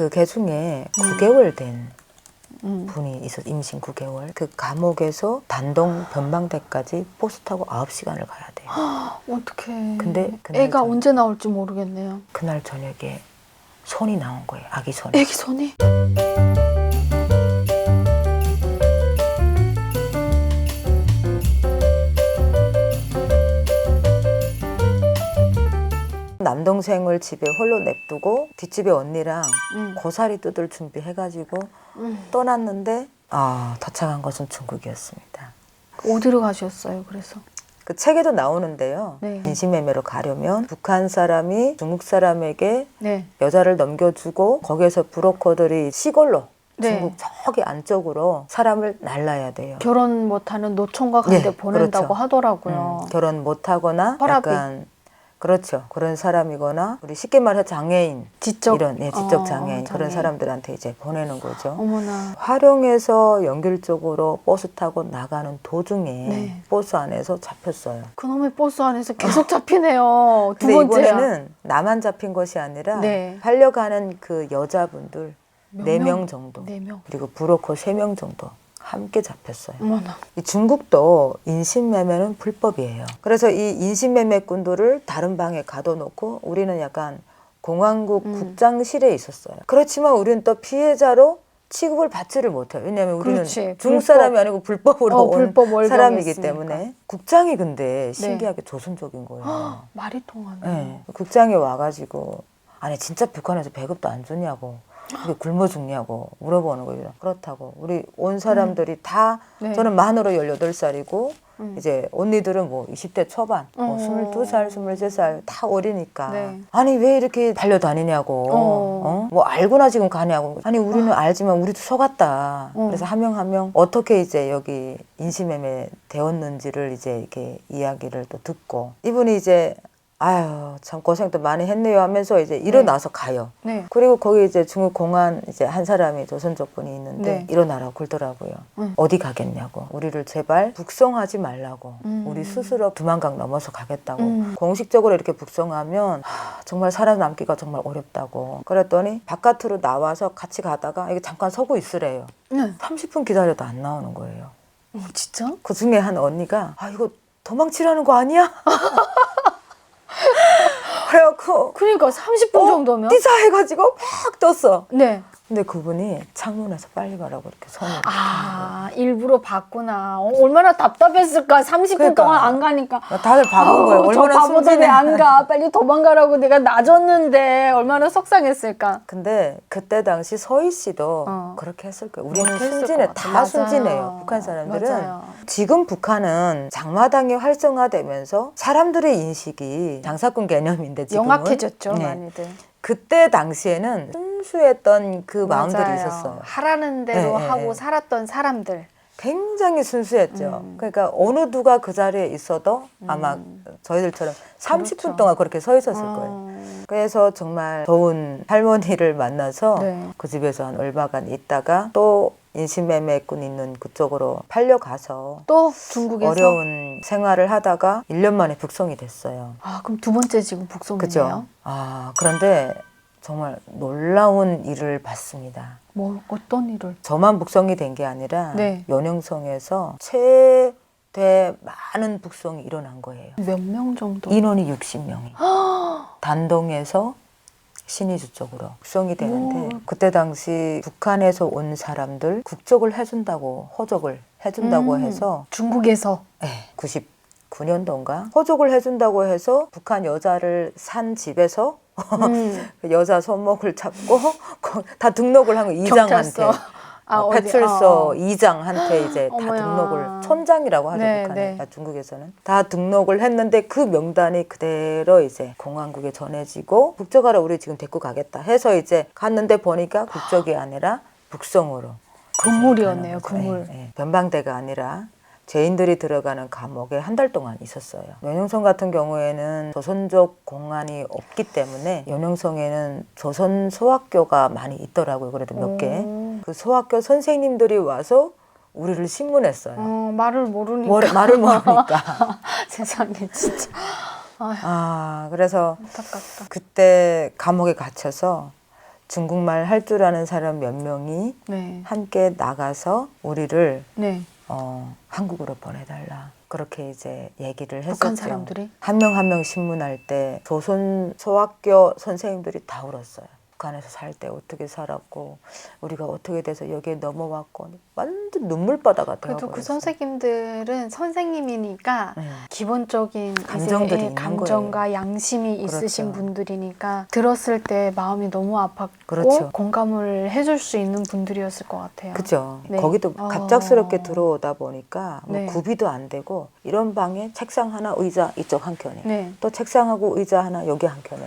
그개 중에 9개월 된 음. 분이 있어 임신 9개월. 그 감옥에서 단동 변방대까지 버스 타고 9시간을 가야 돼요. 어떡해. 근데 그날 애가 저녁- 언제 나올지 모르겠네요. 그날 저녁에 손이 나온 거예요. 아기 손이. 애기 손이? 동생을 집에 홀로 냅두고 뒷집에 언니랑 음. 고사리 뜯을 준비해가지고 음. 떠났는데 아 도착한 것은 중국이었습니다. 어디로 가셨어요, 그래서? 그 책에도 나오는데요. 네. 인신매매로 가려면 북한 사람이 중국 사람에게 네. 여자를 넘겨주고 거기에서 브로커들이 시골로 네. 중국 저기 안쪽으로 사람을 날라야 돼요. 결혼 못하는 노총각 한테 예, 보낸다고 그렇죠. 하더라고요. 음, 결혼 못하거나 혈압이. 약간 그렇죠 그런 사람이거나 우리 쉽게 말해 장애인 지적 이런 예, 지적 어, 장애인 그런 장애인. 사람들한테 이제 보내는 거죠. 어머나. 활용해서 연길 쪽으로 버스 타고 나가는 도중에 네. 버스 안에서 잡혔어요. 그놈의 버스 안에서 계속 잡히네요. 두 근데 번째야. 이번에는 나만 잡힌 것이 아니라 네. 팔려가는 그 여자분들 몇네 명? 명 정도 네 명. 그리고 브로커 세 명 정도 함께 잡혔어요. 어머나. 이 중국도 인신매매는 불법이에요. 그래서 이 인신매매꾼들을 다른 방에 가둬놓고 우리는 약간 공항국 음. 국장실에 있었어요. 그렇지만 우리는 또 피해자로 취급을 받지를 못해요. 왜냐하면 우리는 그렇지. 중국. 사람이 아니고 불법으로 어, 온 불법 사람이기. 때문에 국장이 근데 신기하게 조선족인 거예요. 헉, 말이 통하네. 네. 국장이 와가지고 아니 진짜 북한에서 배급도 안 주냐고 이게 굶어 죽냐고 물어보는 거예요. 그렇다고 우리 온 사람들이 다 네. 저는 만으로 18살이고 음. 이제 언니들은 뭐 20대 초반 뭐 어. 22살, 23살 다 어리니까 네. 아니 왜 이렇게 달려다니냐고 어. 어? 뭐 알고나 지금 가냐고 아니 우리는 알지만 우리도 속았다 어. 그래서 한 명 한 명 어떻게 이제 여기 인신매매 되었는지를 이제 이렇게 이야기를 또 듣고 이분이 이제 아유 참 고생도 많이 했네요 하면서 이제 일어나서 가요. 네. 그리고 거기 이제 중국 공안 이제 한 사람이 조선족 분이 있는데 네. 일어나라고 굴더라고요. 음. 어디 가겠냐고. 우리를 제발 북송하지 말라고. 음. 우리 스스로 두만강 넘어서 가겠다고. 음. 공식적으로 이렇게 북송하면 하, 정말 살아남기가 정말 어렵다고. 그랬더니 바깥으로 나와서 같이 가다가 이게 잠깐 서고 있으래요. 네. 30분 기다려도 안 나오는 거예요. 어, 진짜? 그 중에 한 언니가 아 이거 도망치라는 거 아니야? 그래갖고 그러니까 30분 어, 정도면? 뛰자 해가지고 막 떴어. 네. 근데 그분이 창문에서 빨리 가라고 이렇게 손을 아, 일부로 봤구나. 어, 얼마나 답답했을까. 30분 그러니까. 동안 안 가니까. 다들 바본 거예요. 저 얼마나 바보들 순진해. 왜안 가? 빨리 도망가라고 내가 놔줬는데 얼마나 속상했을까. 근데 그때 당시 서희 씨도 어. 그렇게 했을 거예요. 우리는 그렇게 했을 순진해. 것 같아. 다 맞아요. 순진해요. 북한 사람들은. 맞아요. 지금 북한은 장마당이 활성화되면서 사람들의 인식이 장사꾼 개념인데 지금은 영악해졌죠, 네. 많이들. 그때 당시에는 순수했던 그 마음들이 맞아요. 있었어요. 하라는 대로 네, 네, 하고 네. 살았던 사람들. 굉장히 순수했죠. 음. 그러니까 어느 누가 그 자리에 있어도 아마 저희들처럼 30분 그렇죠. 동안 그렇게 서 있었을 거예요. 어, 그래서 정말 좋은 할머니를 만나서 네. 그 집에서 한 얼마간 있다가 또 인신매매꾼 있는 그쪽으로 팔려가서 또 중국에서. 어려운 생활을 하다가 1년 만에 북송이 됐어요. 아, 그럼 두 번째 지금 북송이네요. 그죠? 아, 그런데 정말 놀라운 일을 봤습니다. 뭐 어떤 일을? 저만 북송이 된 게 아니라 네. 연영성에서 최대 많은 북송이 일어난 거예요. 몇 명 정도? 인원이 60명이 단동에서 신의주 쪽으로 북송이 되는데 오. 그때 당시 북한에서 온 사람들 국적을 해준다고 허족을 해준다고 음, 해서 중국에서. 예, 99년도인가 허족을 해준다고 해서 북한 여자를 산 집에서 음, 그 여자 손목을 잡고 거- 다 등록을 한 거 이장한테. 아, 어, 어디? 배출소 어. 이장한테 이제 다 어머야. 등록을 촌장이라고 하죠 네, 북한에 네. 그러니까 중국에서는 다 등록을 했는데 그 명단이 그대로 이제 공안국에 전해지고 국적하러 우리 지금 데리고 가겠다 해서 이제 갔는데 보니까 국적이 아니라 가는 거죠. 국물. 예, 예. 변방대가 아니라 죄인들이 들어가는 감옥에 한 달 동안 있었어요. 연영성 같은 경우에는 조선족 공안이 없기 때문에 연영성에는 조선 소학교가 많이 있더라고요. 그래도 몇 개. 오. 그 소학교 선생님들이 와서 우리를 신문했어요. 어, 말을 모르니까. 뭘- 말을 모르니까. 세상에 진짜 아, 그래서 안타깝다. 그때 감옥에 갇혀서 중국말 할 줄 아는 사람 몇 명이 네. 함께 나가서 우리를 네. 어, 한국으로 보내달라. 그렇게 이제 얘기를 했었죠. 북한 사람들이? 한 명 한 명 신문할 때 조선 소학교 선생님들이 다 울었어요. 북한에서 살 때 어떻게 살았고 우리가 어떻게 돼서 여기에 넘어왔고 완전 눈물바다가 그래도 그. 선생님들은 선생님이니까 네. 기본적인 감정들이 감정과 양심이 있으신 그렇죠. 분들이니까 들었을 때 마음이 너무 아팠고 그렇죠. 공감을 해줄 수 있는 분들이었을 것 같아요. 그죠. 네. 거기도 어. 갑작스럽게 들어오다 보니까 뭐 네. 구비도 안 되고 이런 방에 책상 하나 의자 이쪽 한 켠에 네. 또 책상하고 의자 하나 여기 한 켠에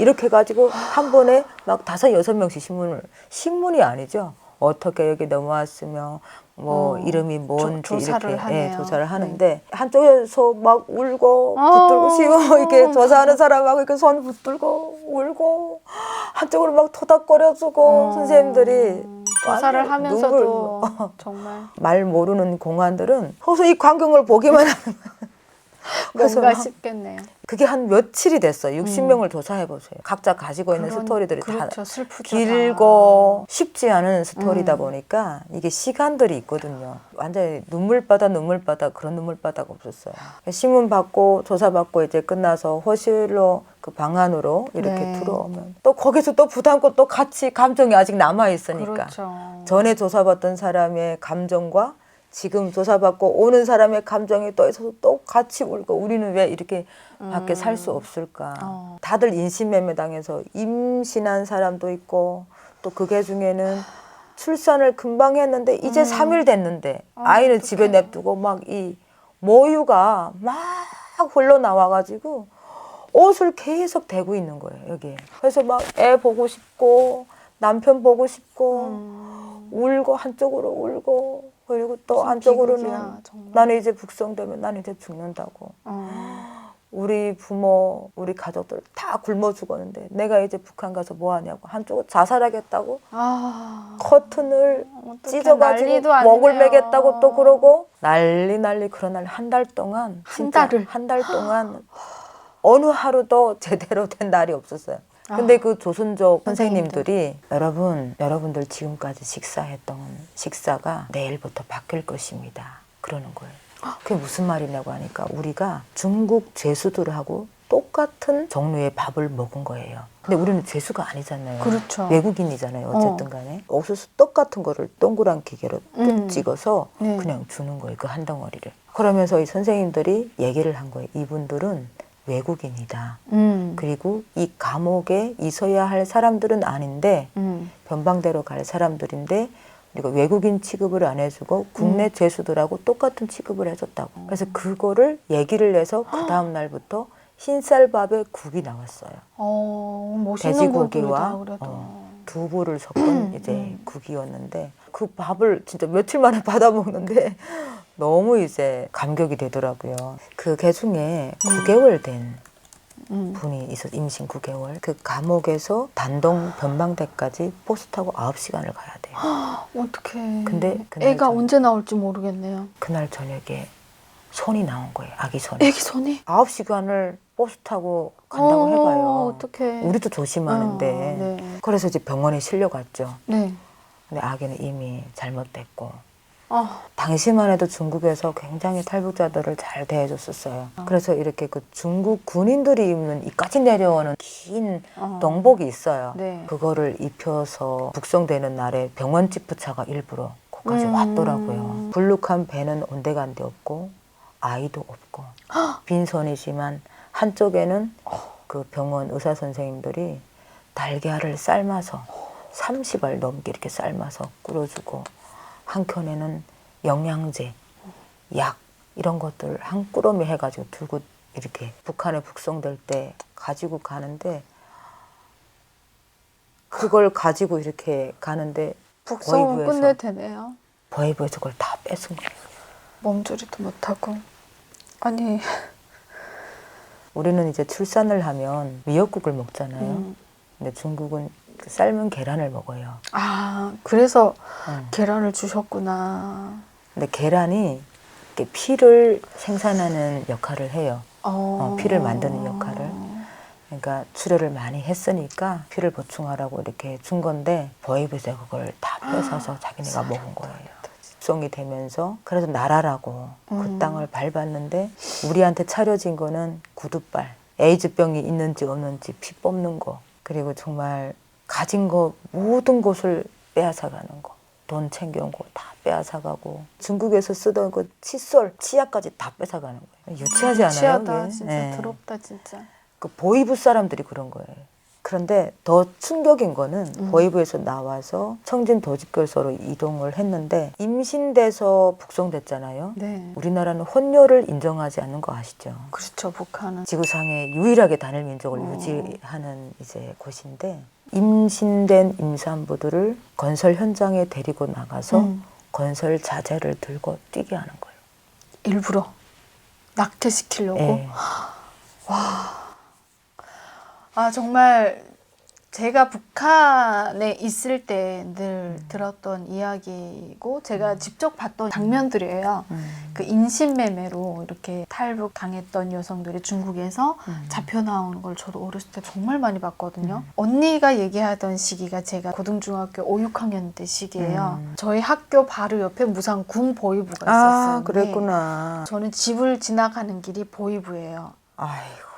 이렇게 가지고 한 번에 막 다섯 여섯 명씩 신문을 신문이 아니죠. 어떻게 여기 넘어왔으며 뭐 어, 이름이 뭔지 조- 조사를 이렇게 예, 하네요. 조사를 하는데 한쪽에서 막 울고 아, 붙들고 쉬고 이렇게 어머. 조사하는 사람하고 이렇게 손 붙들고 울고 한쪽으로 막 토닥거려주고 어, 선생님들이 조사를 하면서도. 정말 말 모르는 공안들은 서서 이 광경을 보기만 하는 뭔가 막 싶겠네요. 그게 한 며칠이 됐어요. 60명을 조사해 보세요. 각자 가지고 있는 그런- 스토리들이 그렇죠. 다 슬프죠. 길고 쉽지 않은 스토리다 음. 보니까 이게 시간들이 있거든요. 완전히 눈물바다 눈물바다 그런 눈물바다가 없었어요. 신문 받고 조사 받고 이제 끝나서 호실로 그 방 안으로 이렇게 네. 들어오면 또 거기서 또 부담고 또 같이 감정이 아직 남아 있으니까 그렇죠. 전에 조사받던 사람의 감정과 지금 조사받고 오는 사람의 감정이 또 있어서 또 같이 울고 우리는 왜 이렇게 밖에 살수 없을까? 어. 다들 인신매매 당해서 임신한 사람도 있고 또 그게 중에는 출산을 금방 했는데 이제 삼 3일 됐는데 아, 아이는 집에. 냅두고 막 이 모유가 막 흘러나와가지고 옷을 계속 대고 있는 거예요 여기. 그래서 막 애 보고 싶고 남편 보고 싶고 음, 울고 한쪽으로 울고 그리고 또 비극이야, 정말. 나는 이제 북송되면 나는 이제 죽는다고. 어. 우리 부모, 우리 가족들 다 굶어 죽었는데 내가 이제 북한 가서 뭐 하냐고 한쪽은 자살하겠다고 아. 커튼을 찢어가지고 아니네요. 매겠다고 또 그러고 난리 난리 그런 날 한 달 동안 한 달을? 한 달 동안 어느 하루도 제대로 된 날이 없었어요. 근데 아. 그 조선족 선생님들이 여러분 여러분들 지금까지 식사했던 식사가 내일부터 바뀔 것입니다. 그러는 거예요. 그게 무슨 말이냐고 하니까 우리가 중국 죄수들하고 똑같은 종류의 밥을 먹은 거예요. 근데 우리는 죄수가 아니잖아요. 그렇죠. 외국인이잖아요. 어쨌든 간에. 옥수수 떡 같은 거를 동그란 기계로 뚝 음. 찍어서 네. 그냥 주는 거예요. 그 한 덩어리를. 그러면서 이 선생님들이 얘기를 한 거예요. 이분들은 외국인이다. 음. 그리고 이 감옥에 있어야 할 사람들은 아닌데 음. 변방대로 갈 사람들인데 우리가 외국인 취급을 안 해주고 국내 음. 죄수들하고 똑같은 취급을 해줬다고. 그래서 그거를 얘기를 해서 그 다음 날부터 흰쌀밥에 국이 나왔어요. 어, 돼지고기와. 어, 두부를 섞은 음, 이제 음. 국이었는데 그 밥을 진짜 며칠 만에 받아 먹는데 너무 이제 감격이 되더라고요. 그개 중에 9개월 된 음. 분이 있어 임신 9개월 그 감옥에서 단동 변방대까지 버스 타고 9시간을 가야 돼요. 어떡해. 근데 그날 애가 전- 언제 나올지 모르겠네요. 그날 저녁에 손이 나온 거예요. 아기 손이. 애기 손이? 9시간을 버스 타고 간다고 어, 해봐요. 어떡해. 우리도 조심하는데. 어, 네. 그래서 이제 병원에 실려갔죠. 네. 근데 아기는 이미 잘못됐고 아, 당시만 해도 중국에서 굉장히 탈북자들을 잘 대해줬었어요. 그래서 이렇게 그 중국 군인들이 입는 이까지 내려오는 긴 어. 동복이 있어요. 네. 그거를 입혀서 북송되는 날에 병원 지프차가 일부러 거기까지 음. 왔더라고요. 불룩한 배는 온데간데 없고 아이도 없고 빈손이지만 한쪽에는 그 병원 의사 선생님들이 달걀을 삶아서 30알 넘게 이렇게 삶아서 끓여주고 한켠에는 영양제, 약 이런 것들 한 꾸러미 해가지고 들고 이렇게 북한에 북송될 때 가지고 가는데 그걸 가지고 이렇게 가는데 북송은 끝내 되네요. 버이브에서 그걸 다 뺏은 거예요. 몸조리도 못하고. 아니, 우리는 이제 출산을 하면 미역국을 먹잖아요. 음. 근데 중국은 그 삶은 계란을 먹어요. 아, 그래서 응. 계란을 주셨구나. 근데 계란이 이렇게 피를 생산하는 역할을 해요. 어, 어, 피를 만드는 역할을. 그러니까 출혈을 많이 했으니까 피를 보충하라고 이렇게 준 건데 보이브에서 그걸 다 뺏어서 자기네가 먹은 거예요. 숙성이 되면서 그래서 나라라고 그 음. 땅을 밟았는데 우리한테 차려진 거는 구두발 에이즈병이 있는지 없는지 피 뽑는 거 그리고 정말 가진 거 모든 것을 빼앗아가는 거. 돈 챙겨온 거 다 빼앗아가고 중국에서 쓰던 그 칫솔, 치약까지 다 뺏어가는 거예요. 유치하지 않아요? 취하다 그게? 진짜 예. 더럽다 진짜. 그 보이부 사람들이 그런 거예요. 그런데 더 충격인 거는 음. 보이부에서 나와서 청진 도집결소로 이동을 했는데 임신돼서 북송됐잖아요. 네. 우리나라는 혼혈을 인정하지 않는 거 아시죠? 그렇죠 북한은. 지구상에 유일하게 단일 민족을 어. 유지하는 이제 곳인데 임신된 임산부들을 건설 현장에 데리고 나가서 음. 건설 자재를 들고 뛰게 하는 거예요. 일부러 낙태시키려고. 예. 아 정말 제가 북한에 있을 때 늘 들었던 이야기고 제가 직접 봤던 장면들이에요. 음. 그 인신매매로 이렇게 탈북 당했던 여성들이 중국에서 음. 잡혀 나오는 걸 저도 어렸을 때 정말 많이 봤거든요. 언니가 얘기하던 시기가 제가 고등중학교 5, 6학년 때 시기예요. 음. 저희 학교 바로 옆에 무상 군 보이부가 있었어요. 아, 그랬구나. 저는 집을 지나가는 길이 보이부예요. 아이고.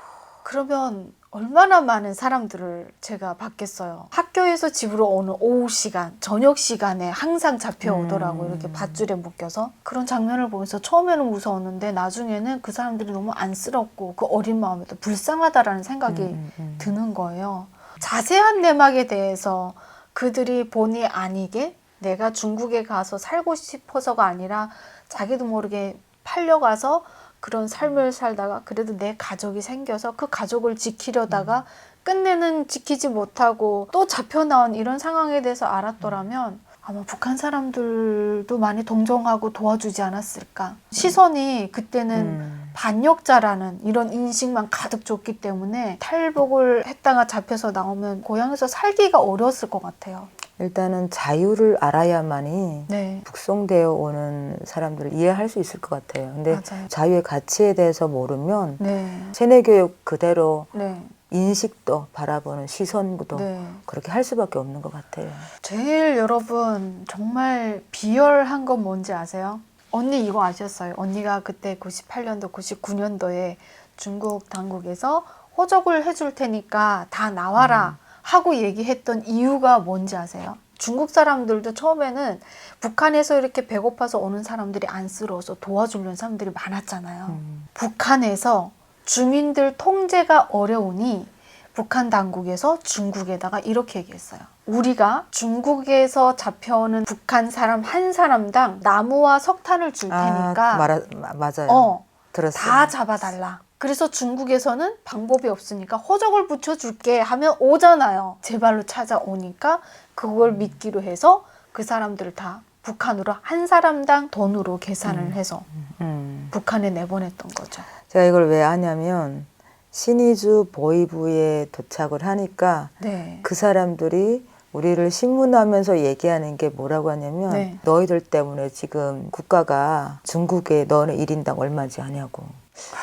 그러면 얼마나 많은 사람들을 제가 봤겠어요. 학교에서 집으로 오는 오후 시간, 저녁 시간에 항상 잡혀오더라고요. 음. 이렇게 밧줄에 묶여서. 그런 장면을 보면서 처음에는 무서웠는데 나중에는 그 사람들이 너무 안쓰럽고 그 어린 마음에 도 불쌍하다라는 생각이 음, 음. 드는 거예요. 자세한 내막에 대해서 그들이 본의 아니게 내가 중국에 가서 살고 싶어서가 아니라 자기도 모르게 팔려가서 그런 삶을 살다가 그래도 내 가족이 생겨서 그 가족을 지키려다가 끝내는 지키지 못하고 또 잡혀 나온 이런 상황에 대해서 알았더라면 아마 북한 사람들도 많이 동정하고 도와주지 않았을까. 시선이 그때는 음. 반역자라는 이런 인식만 가득 줬기 때문에 탈북을 했다가 잡혀서 나오면 고향에서 살기가 어려웠을 것 같아요. 일단은 자유를 알아야만이 네. 북송되어 오는 사람들을 이해할 수 있을 것 같아요. 근데 맞아요. 자유의 가치에 대해서 모르면 네. 세뇌 교육 그대로 네. 인식도 바라보는 시선도 네. 그렇게 할 수밖에 없는 것 같아요. 제일 여러분 정말 비열한 건 뭔지 아세요? 언니 이거 아셨어요? 언니가 그때 98년도, 99년도에 중국 당국에서 호적을 해줄 테니까 다 나와라 하고 얘기했던 이유가 뭔지 아세요? 중국 사람들도 처음에는 북한에서 이렇게 배고파서 오는 사람들이 안쓰러워서 도와주려는 사람들이 많았잖아요. 음. 북한에서 주민들 통제가 어려우니 북한 당국에서 중국에다가 이렇게 얘기했어요. 우리가 중국에서 잡혀오는 북한 사람 한 사람당 나무와 석탄을 줄 테니까 아, 마- 맞아요. 어, 들었어요. 다 잡아달라. 그래서 중국에서는 방법이 없으니까 호적을 붙여줄게 하면 오잖아요. 제 발로 찾아오니까 그걸 믿기로 해서 그 사람들을 다 북한으로 한 사람당 돈으로 계산을 해서 음. 북한에 내보냈던 거죠. 제가 이걸 왜 하냐면 신의주 보이부에 도착을 하니까 네. 그 사람들이 우리를 신문하면서 얘기하는 게 뭐라고 하냐면 네. 너희들 때문에 지금 국가가 중국에 너네 1인당 얼마인지 아냐고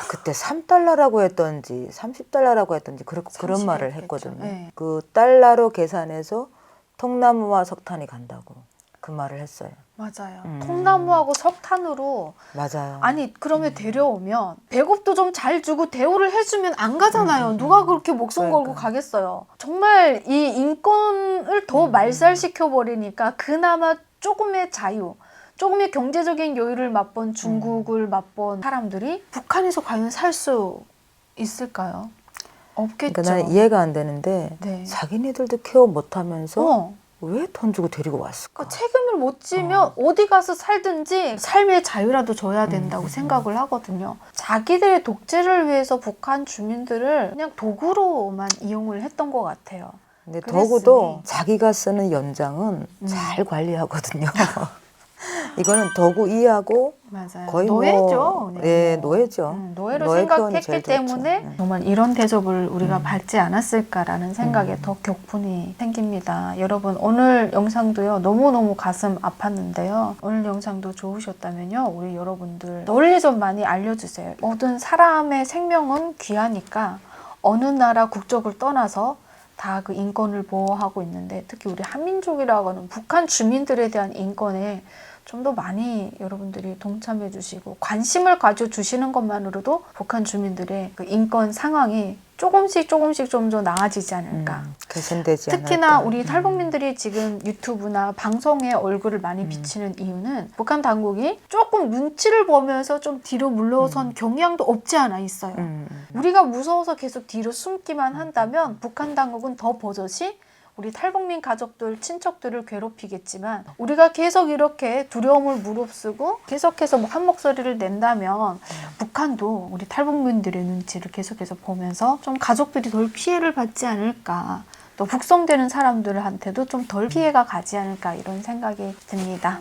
그때 3달러라고 했던지 30달러라고 했던지 그런, 그런 30 말을. 했거든요 네. 그 달러로 계산해서 통나무와 석탄이 간다고 그 말을 했어요 맞아요. 음. 통나무하고 석탄으로 맞아요 아니 그러면 데려오면 배급도 좀 잘 주고 대우를 해주면 안 가잖아요. 누가 그렇게 목숨 걸고 그러니까. 가겠어요. 정말 이 인권을 더 말살시켜 버리니까 그나마 조금의 자유. 조금의 경제적인 여유를 맛본 중국을 맛본 사람들이 북한에서 과연 살 수 있을까요? 없겠죠. 그러니까 나는 이해가 안 되는데 네. 자기네들도 케어 못하면서 어. 왜돈 주고 데리고 왔을까? 그러니까 책임을 못 지면 어. 디 가서 살든지 삶의 자유라도 줘야 된다고 음. 생각을 하거든요. 자기들의 독재를 위해서 북한 주민들을 그냥 도구로만 이용을 했던 것 같아요. 근데. 도구도 자기가 쓰는 연장은 음. 잘 관리하거든요. 이거는 도구 이하고 맞아요. 거의 노예죠. 뭐, 네, 예, 뭐. 노예죠. 음, 노예로 노예 생각했기 제일 좋죠. 때문에 네. 정말 이런 대접을 우리가 음. 받지 않았을까라는 생각에 더 격분이 생깁니다. 여러분 오늘 영상도요 너무너무 가슴 아팠는데요. 오늘 영상도 좋으셨다면요 우리 여러분들 널리 좀 많이 알려주세요. 모든 사람의 생명은 귀하니까 어느 나라 국적을 떠나서 다 그 인권을 보호하고 있는데 특히 우리 한민족이라고 하는 북한 주민들에 대한 인권에 좀 더 많이 여러분들이 동참해 주시고 관심을 가져 주시는 것만으로도 북한 주민들의 그 인권 상황이 조금씩 조금씩 좀 더 나아지지 않을까. 음, 개선되지 특히나 않을까. 우리 음. 탈북민들이 지금 유튜브나 방송에 얼굴을 많이 음. 비치는 이유는 북한 당국이 조금 눈치를 보면서 좀 뒤로 물러선 경향도 없지 않아 있어요. 음, 음. 우리가 무서워서 계속 뒤로 숨기만 한다면 북한 당국은 더 버젓이 우리 탈북민 가족들, 친척들을 괴롭히겠지만 우리가 계속 이렇게 두려움을 무릅쓰고 계속해서 뭐 한 목소리를 낸다면 북한도 우리 탈북민들의 눈치를 계속해서 보면서 좀 가족들이 덜 피해를 받지 않을까 또 북송되는 사람들한테도 좀 덜 피해가 가지 않을까 이런 생각이 듭니다.